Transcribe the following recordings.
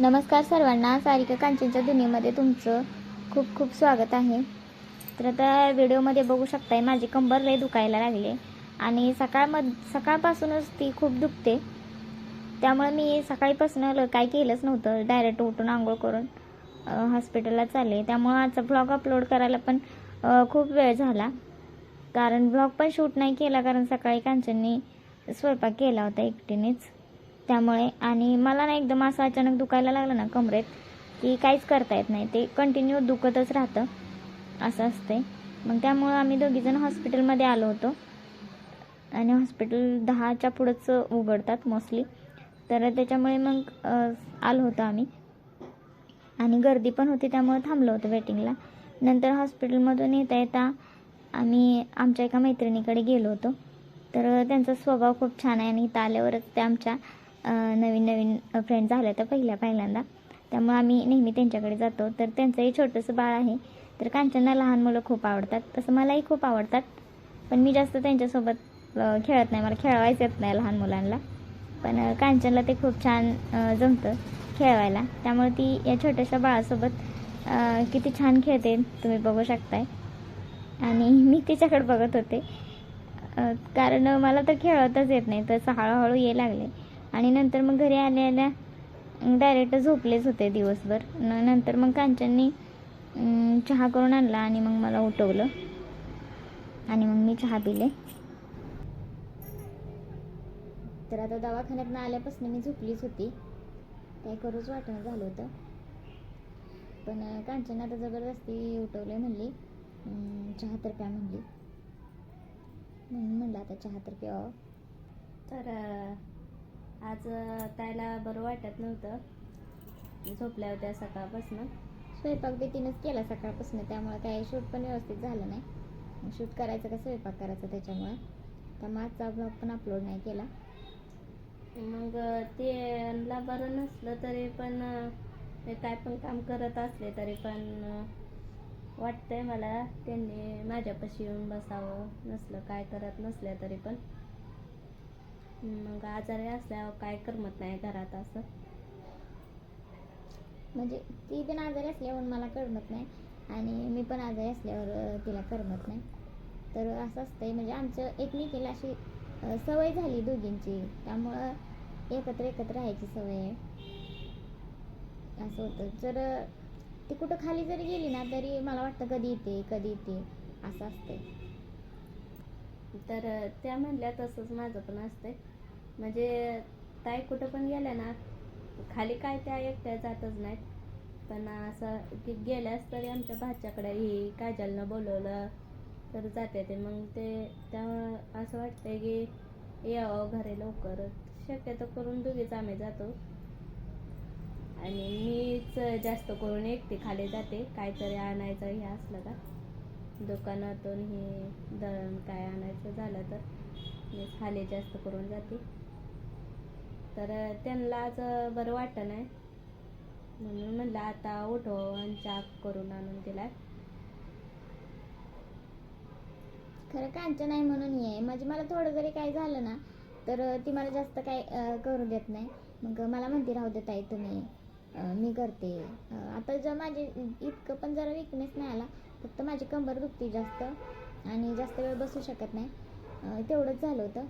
नमस्कार सर्वांना सारिका कांचनच्या दुनियेमध्ये तुमचं खूप खूप स्वागत आहे. तर आता व्हिडिओमध्ये बघू शकताय माझी कंबर लय दुखायला लागले आणि सकाळमध सकाळपासूनच ती खूप दुखते. त्यामुळे मी सकाळीपासून काय केलंच नव्हतं डायरेक्ट उठून आंघोळ करून हॉस्पिटलला चालले त्यामुळं आजचा ब्लॉग अपलोड करायला पण खूप वेळ झाला. कारण ब्लॉग पण शूट नाही केला कारण सकाळी कांचननी स्वयंपाक केला होता एकटीनेच. त्यामुळे. आणि मला ना एकदम असं अचानक दुखायला लागलं ना कमरेत की काहीच करता येत नाही. ते कंटिन्यू दुखतच राहतं. असं असते मग त्यामुळं आम्ही दोघीजण हॉस्पिटलमध्ये आलो होतो. आणि हॉस्पिटल दहाच्या पुढंच उघडतात मोस्टली तर त्याच्यामुळे मग आलो होतो आम्ही. आणि गर्दी पण होती त्यामुळे थांबलो होतो वेटिंगला नंतर हॉस्पिटलमधून येता येता आम्ही आमच्या एका मैत्रिणीकडे गेलो होतो. तर त्यांचा स्वभाव खूप छान आहे आणि इथं आल्यावरच त्या आमच्या नवीन नवीन फ्रेंड झाल्या त्या पहिल्या पहिल्यांदा. त्यामुळे आम्ही नेहमी त्यांच्याकडे जातो. तर त्यांचंही छोटंसं बाळ आहे. तर कांचनला लहान मुलं खूप आवडतात. तसं मलाही खूप आवडतात. पण मी जास्त त्यांच्यासोबत खेळत नाही. मला खेळवायचं येत नाही लहान मुलांना. पण कांचनला ते खूप छान जमतं खेळवायला. त्यामुळे ती या छोट्याशा बाळासोबत किती छान खेळते तुम्ही बघू शकताय. आणि मी तिच्याकडे बघत होते. कारण मला तर खेळतच येत नाही. तसं हळूहळू ये लागले. आणि नंतर मग घरी आल्या आल्या डायरेक्ट झोपलेच होते दिवसभर. न नंतर मग कांचननी चहा करून आणला आणि मग मला उठवलं. आणि मग मी चहा पिले. तर आता दवाखान्यात आल्यापासून मी झोपलीच होती. काय करूच वाटणं झालं होतं. पण कांचन आता जबरदस्ती उठवले म्हणली. चहा तर प्या म्हणली. म्हणून म्हणलं आता चहा तर प्यावं. तर आज अं, ताईला बरं वाटत नव्हतं. झोपल्या होत्या सकाळपासून. स्वयंपाक बी तिनंच केला सकाळपासून त्यामुळे काही शूट पण व्यवस्थित झालं नाही. शूट करायचं का स्वयंपाक करायचा त्याच्यामुळे? त्यामुळे आजचा ब्लॉग पण अपलोड नाही केला. मग ते बरं नसलं तरी पण काय पण काम करत असले तरी पण वाटतंय मला त्यांनी माझ्यापाशी येऊन बसावं. नसलं काय करत नसल्या तरी पण. मग आजारी असल्यावर काय करमत नाही घरात असं? म्हणजे ती पण आजारी असल्यावर मला करमत नाही आणि मी पण आजारी असल्यावर तिला करमत नाही. तर असं असतंय. म्हणजे आमचं एकमेकीला अशी सवय झाली दोघींची. त्यामुळं एकत्र एकत्र राहायची सवय आहे. असं होतं. जर ती कुठं खाली जरी गेली ना तरी मला वाटतं कधी येते कधी येते. असं असतंय. तर त्या म्हणल्या तसंच माझं पण असतंय. म्हणजे ताई कुठं पण गेल्या ना खाली काय त्या एकट्या जातच नाहीत. पण असं की गेल्यास तरी आमच्या भाच्याकडे ही काजलनं बोलवलं तर जाते ते. मग ते त्या असं वाटतंय की यावं घरी लवकर. शक्यतो करून दोघीच आम्ही जातो. आणि मीच जास्त करून एकटी खाली जाते. काहीतरी आणायचं हे असलं का. दुकानातून हे दळण काय आणायचं झालं तर मी खाली जास्त करून जाते. तर त्यांना आज बरं वाटत नाही म्हणून म्हणलं आता उठो आणि चहा करून आणून दिलाय खरं कांचन आहे म्हणून हे आहे म्हणजे मला थोडं जरी काय झालं ना तर ती मला जास्त काय करू देत नाही. मग मला म्हणते राहू देत आहे तुम्ही मी करते. आता जर माझे इतकं पण जरा विकनेस नाही आला फक्त माझी कंबर दुखते जास्त आणि जास्त वेळ बसू शकत नाही. तेवढंच झालं होतं.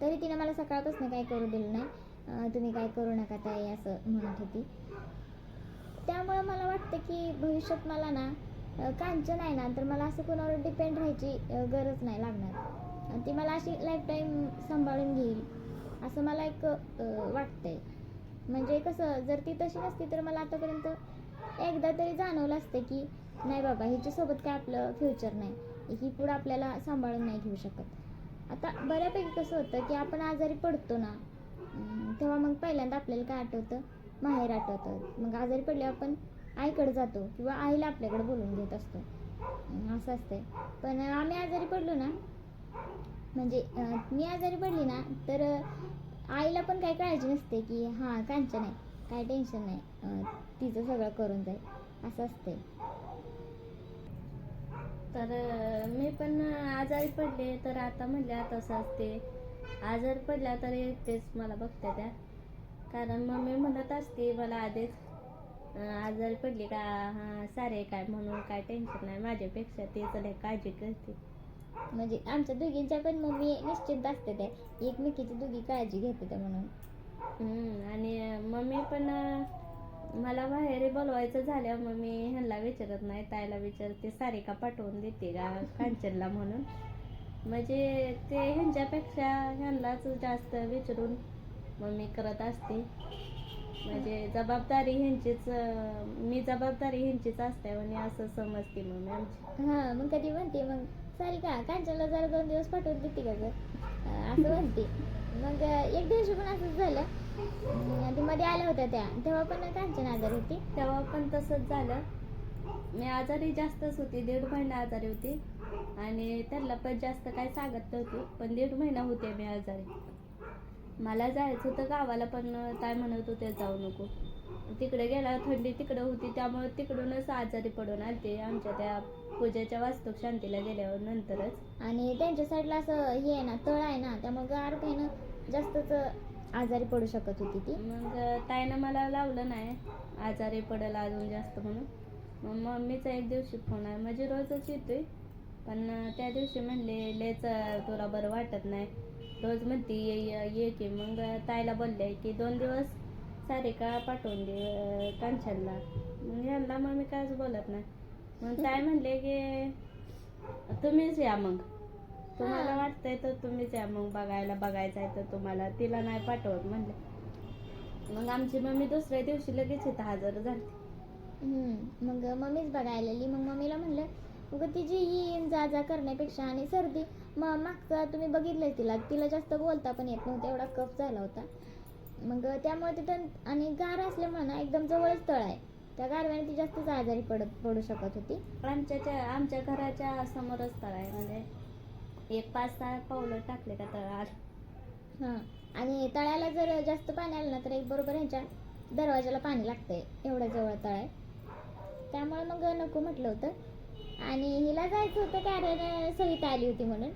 तरी तिने मला सकाळपासून काही करू दिलं नाही. तुम्ही काय करू नका ताई असं म्हणत होती. त्यामुळं मला वाटतं की भविष्यात मला ना कांचन आहे ना तर मला असं कोणावर डिपेंड राहायची गरज नाही लागणार. ती मला अशी लाईफ टाईम सांभाळून घेईल असं मला एक वाटतंय. म्हणजे कसं जर ती तशी नसती तर मला आतापर्यंत एकदा तरी जाणवलं असतं की नाही बाबा हिच्यासोबत काय आपलं फ्युचर नाही. ही पुढं आपल्याला सांभाळून नाही घेऊ शकत. आता बऱ्यापैकी कसं होतं की आपण आजारी पडतो ना तेव्हा मग पहिल्यांदा आपल्याला काय आठवतं? माहेर आठवतं. मग आजारी पडल्यावर आपण आईकडे जातो किंवा आईला आपल्याकडे बोलून घेत असतो. असं असतंय. पण आम्ही आजारी पडलो ना म्हणजे मी आजारी पडली ना तर आईला पण काही काळजी नसते की हां कांचन आहे काय टेन्शन नाही. तिचं सगळं करून जाईल असं असतंय. तर मी पण आजारी पडले तर आता म्हणल्या तसं असते आजारी पडल्या तर तेच मला बघत्या त्या. कारण मम्मी म्हणत असते मला आधीच आजारी पडली का? हा सारे काय म्हणून काय टेन्शन नाही माझ्यापेक्षा ते लय काळजी करते. म्हणजे आमच्या दोघींच्या पण मम्मी निश्चित असते त्या. एकमेकीची दोघी काळजी घेते त्या म्हणून. आणि मम्मी पण मला बाहेर बोलवायचं झाल्यावर मी ह्यांना विचारत नाही ताईला विचारते सारिका पाठवून देते का कांचनला म्हणून. म्हणजे ते ह्यांच्यापेक्षा ह्यांनाच जास्त विचारून मग मी करत असते. म्हणजे जबाबदारी ह्यांचीच मी जबाबदारी ह्यांचीच असते आणि असं समजते मम्मी आमची. हा मग कधी म्हणते मग सारिका कांचनला जरा दोन दिवस पाठवून देते का ग? असं म्हणते. मग एक दिवशी पण असंच झालं. अं, मध्ये आल्या होत्या त्या. तेव्हा पण कांचन आजारी होती. तेव्हा पण तसंच झालं. मी आजारी जास्तच होती. दीड महिना आजारी होती. आणि त्यांना पण जास्त काय सांगत नव्हती. पण दीड महिना होते मी आजारी. मला जायचं होतं गावाला पण काय म्हणत होते जाऊ नको. तिकडे गेला थंडी तिकडे होती त्यामुळे तिकडूनच आजारी पडून आलते. आमच्या त्या पूजेच्या वास्तू शांतीला गेल्यावर नंतरच. आणि त्यांच्या साईडला असं हे आहे ना तळ आहे ना त्यामुळे गार काही ना जास्तच आजारी पडू शकत होती ती. मग ताईनं मला लावलं नाही आजारी पडेल अजून जास्त म्हणून. मग मम्मीचा एक दिवशी फोन आहे म्हणजे रोजच येतोय. पण त्या दिवशी म्हणले लेच तुला बरं वाटत नाही. रोज म्हणते ये ये- ये की. मग ताईला बोलले की दोन दिवस सारिका पाठवून दे कांचनला. मग ह्यांना मम्मी कायच बोलत नाही. मग ताई म्हणले की तुम्हीच या मग. तुम्हाला. वाटतंय तर तुम्हीच या मग. बघायला बघायचं आहे तर तुम्हाला. तिला नाही पाठवत म्हणले. मग आमची मम्मी दुसऱ्या दिवशी लगेच इथं हजर झाली. मग मम्मीच बघायला आली मग मम्मीला म्हणलं उगं तिची ही जा जा करण्यापेक्षा आणि सर्दी मग मागचा तुम्ही बघितलंय तिला. तिला जास्त बोलता पण येत नव्हतं. एवढा कफ झाला होता. मग त्यामुळे तिथं आणि गार असल्यामुळे ना एकदम जवळच तळ आहे. त्या गारव्याने ती जास्तच आजारी पडत पडू शकत होती. आमच्या आमच्या घराच्या समोरच तळ आहे. म्हणजे एक पाच सहा पावलं टाकले का तळात हां. आणि तळ्याला जर जास्त पाणी आलं ना तर एक बरोबर ह्यांच्या दरवाजाला पाणी लागतंय. एवढं जवळ तळ आहे. त्यामुळे मग नको म्हटलं होतं. आणि हिला जायचं होतं कारण सविता आली होती म्हणून.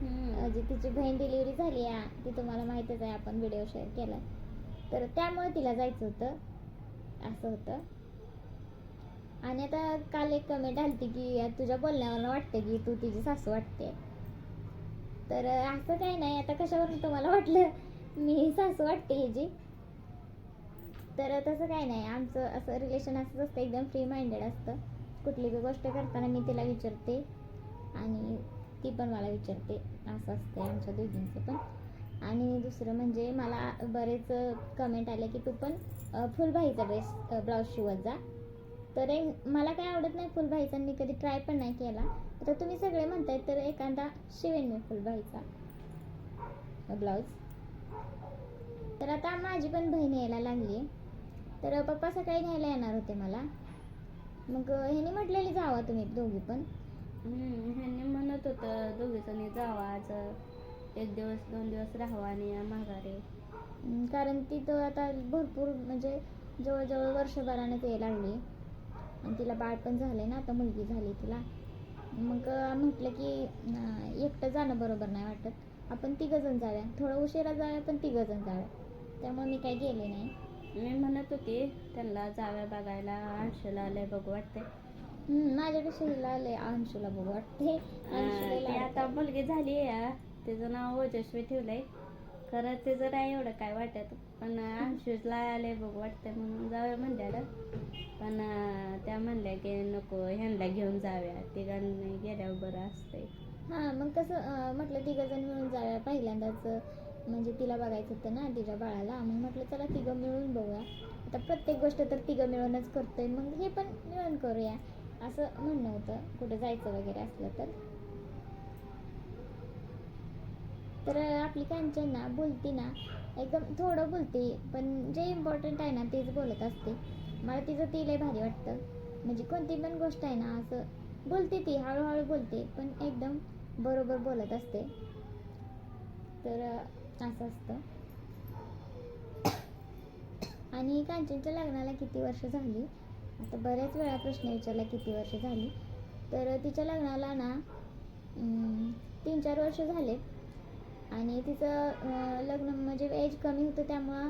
जी म्हणजे तिची बहीण डिलिव्हरी झाली आहे. ती तुम्हाला माहीतच आहे आपण व्हिडिओ शेअर केला तर त्यामुळे तिला जायचं होतं. असं होतं. आणि आता काल एक कमेंट आलती की तुझ्या बोलण्यावरनं वाटतं की तू तिची सासू वाटते तर असं काही नाही आता कशावरून तुम्हाला वाटलं? मी सासू वाटते ह्याची तर तसं काही नाही आमचं असं रिलेशन असंच असतं एकदम फ्री माइंडेड असतं. कुठली बी गोष्ट करताना मी तिला विचारते. आणि ती पण मला विचारते. असं असते आमच्या दोघींचं पण. आणि दुसरं म्हणजे मला बरेच कमेंट आले की तू पण फुलभाईचा फुलबाईचा ड्रेस ब्लाऊज शिवत जा. तर एक मला काय आवडत नाही फुलबाईचा मी कधी ट्राय पण नाही केला. तर तुम्ही सगळे म्हणताय तर एखादा शिवेन मी फुलबाईचा ब्लाऊज तर आता माझी पण बहीण यायला लागली. तर पप्पा सकाळी घ्यायला येणार होते मला. मग ह्यानी म्हटलेली जावा तुम्ही दोघी पण. ह्यांनी म्हणत होतं दोघी जणी जावा आज. एक दिवस दोन दिवस राहावा आणि या माघारी. कारण तिथं आता भरपूर म्हणजे जवळजवळ वर्षभरानंच यायला लागली. आणि तिला बाळ पण झालंय ना आता मुलगी झाली तिला. मग म्हटलं की एकटं जाणं बरोबर नाही वाटत. आपण तिघं जण जाऊया. थोडं उशिरा जाऊया पण तिघं जण जाऊया. त्यामुळे मी काही गेले नाही. मी म्हणत होती त्यांना जाव्या बघायला. अंशला आलंय बघू वाटते माझ्यापेक्षा हिला लय अंशूला बघू वाटते अंशूला ती आता मुलगी झाली आहे तिचं नाव ओजस्वी ठेवलंय. खरं तिचं नाही एवढं काय वाटत पण अंशूला आले बघू वाटतंय म्हणून जाऊया म्हणल्याला. पण त्या म्हणल्या की नको ह्यांना घेऊन जाऊया. तिघांनी गेल्यावर बरं असतंय. हा मग कसं म्हटलं तिघं जण मिळून जाऊया पहिल्यांदाच. म्हणजे तिला बघायचं होतं ना तिच्या बाळाला. मग म्हटलं चला तिघं मिळून बघूया. आता प्रत्येक गोष्ट तर तिघं मिळूनच करतोय. मग हे पण मिळून करूया. असं म्हणणं होतं कुठं जायचं वगैरे असलं तर. तर आपली कांचन ना बोलती ना एकदम थोडं बोलते पण जे इम्पॉर्टंट आहे ना तेच बोलत असते. मला तिचं ती लय भारी वाटतं. म्हणजे कोणती पण गोष्ट आहे ना असं बोलते ती हळूहळू बोलते पण एकदम बरोबर बोलत असते. तर असं असतं. आणि कांचनच्या लग्नाला किती वर्ष झाली? आता बऱ्याच वेळा प्रश्न विचारला किती वर्ष झाली. तर तिच्या लग्नाला ना तीन चार वर्ष झाले. आणि तिचं लग्न म्हणजे एज कमी होतं त्यामुळं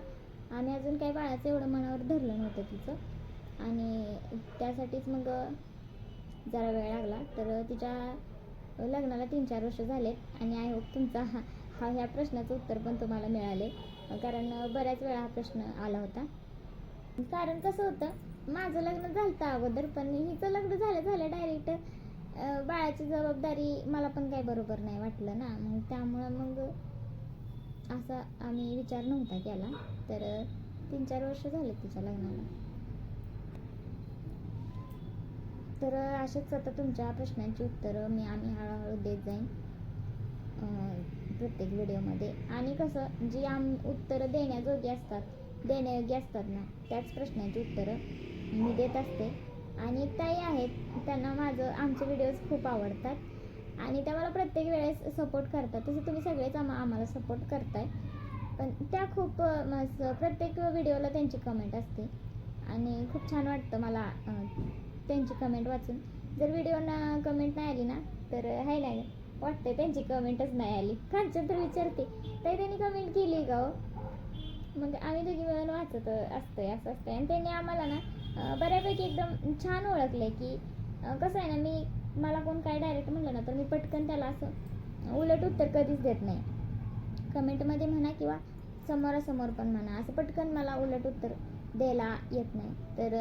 आम्ही अजून काही बाळाचं एवढं मनावर धरलं नव्हतं तिचं. आणि त्यासाठीच मग जरा वेळ लागला. तर तिच्या लग्नाला तीन चार वर्ष झालेत आणि आय होप तुमचा हा हा ह्या प्रश्नाचं उत्तर पण तुम्हाला मिळाले. कारण बऱ्याच वेळा हा प्रश्न आला होता. कारण कसं होतं माझं लग्न झालं अगोदर पण हिचं लग्न झालं झालं डायरेक्ट बाळाची जबाबदारी मला पण काही बरोबर नाही वाटलं ना. मग त्यामुळं मग असा आम्ही विचार नव्हता केला. तर तीन चार वर्ष झाले तिच्या लग्नाला. तर असेच आता तुमच्या प्रश्नांची उत्तरं मी आम्ही हळूहळू देत जाईन प्रत्येक व्हिडिओमध्ये. आणि कसं जी आम उत्तरं देण्याजोगी असतात देण्यायोग्य असतात ना त्याच प्रश्नांची उत्तरं मी देत असते. आणि एक ताई आहेत त्यांना माझं आमचे व्हिडिओज खूप आवडतात. आणि त्या मला प्रत्येक वेळेस सपोर्ट करतात. तसं तुम्ही सगळेच आम आम्हाला सपोर्ट करताय. पण त्या खूप मस्त प्रत्येक व्हिडिओला त्यांची कमेंट असते. आणि खूप छान वाटतं मला त्यांची कमेंट वाचून. जर व्हिडिओना कमेंट नाही आली ना तर हाय नाही वाटतंय त्यांची कमेंटच नाही आली. कांचन तर विचारते. ताई त्यांनी कमेंट केली का हो? मग आम्ही दोघी मिळून वाचत असतोय असं असतंय. आणि त्यांनी आम्हाला ना बऱ्यापैकी एकदम छान ओळखले की कसं आहे ना मी मला कोण काय डायरेक्ट म्हणलं ना तर मी पटकन त्याला असं उलट उत्तर कधीच देत नाही. कमेंटमध्ये म्हणा किंवा समोरासमोर पण म्हणा असं पटकन मला उलट उत्तर द्यायला येत नाही. तर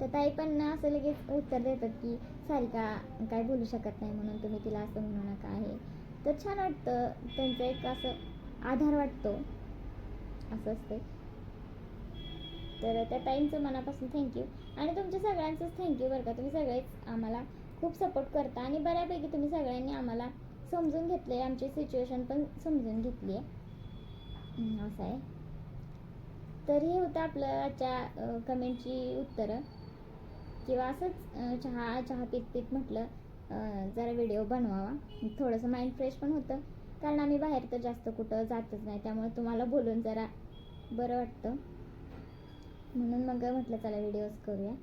तर ताई पण असं लगेच उत्तर देतात की सारिका काय बोलू शकत नाही म्हणून तुम्ही तिला असं म्हणू नका आहे. तर छान वाटतं त्यांचं एक असं आधार वाटतो. असं असते तर त्या ताईंचं मनापासून थँक्यू आणि तुमच्या सगळ्यांचंच थँक्यू बरं का. तुम्ही सगळेच आम्हाला खूप सपोर्ट करता. आणि बऱ्यापैकी तुम्ही सगळ्यांनी आम्हाला समजून घेतलं आहे आमची सिच्युएशन पण समजून घेतली आहे असं आहे. तर हे होतं आपलं आजच्या कमेंटची उत्तरं. किंवा असंच चहा चहा पीत पीत म्हटलं जरा व्हिडिओ बनवावा. थोडंसं माइंड फ्रेश पण होतं. कारण आम्ही बाहेर तर जास्त कुठं जातच नाही. त्यामुळे तुम्हाला बोलून जरा बरं वाटतं. म्हणून मग म्हटलं चला व्हिडिओज करूया.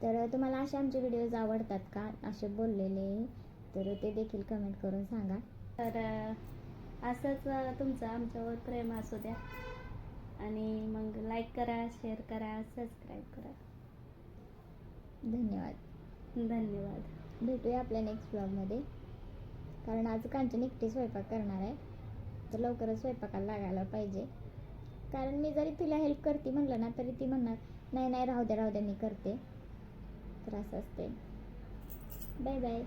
तर तुम्हाला असे आमचे व्हिडिओज आवडतात का? असे बोललेले. तर ते देखील कमेंट करून सांगा. तर असंच तुमचं आमच्यावर प्रेम असू द्या. आणि मग लाईक करा शेअर करा सबस्क्राईब करा. धन्यवाद. धन्यवाद. भेटूया आपल्या नेक्स्ट ब्लॉगमध्ये कारण आज कांचन एकटी स्वयंपाक करणार आहे. तर लवकरच स्वयंपाकाला लागायला पाहिजे. कारण मी जरी तुला हेल्प करते म्हणलं ना तरी ती म्हणणार नाही नाही राहू द्या राहू द्या मी करते. तर असं असते बाय बाय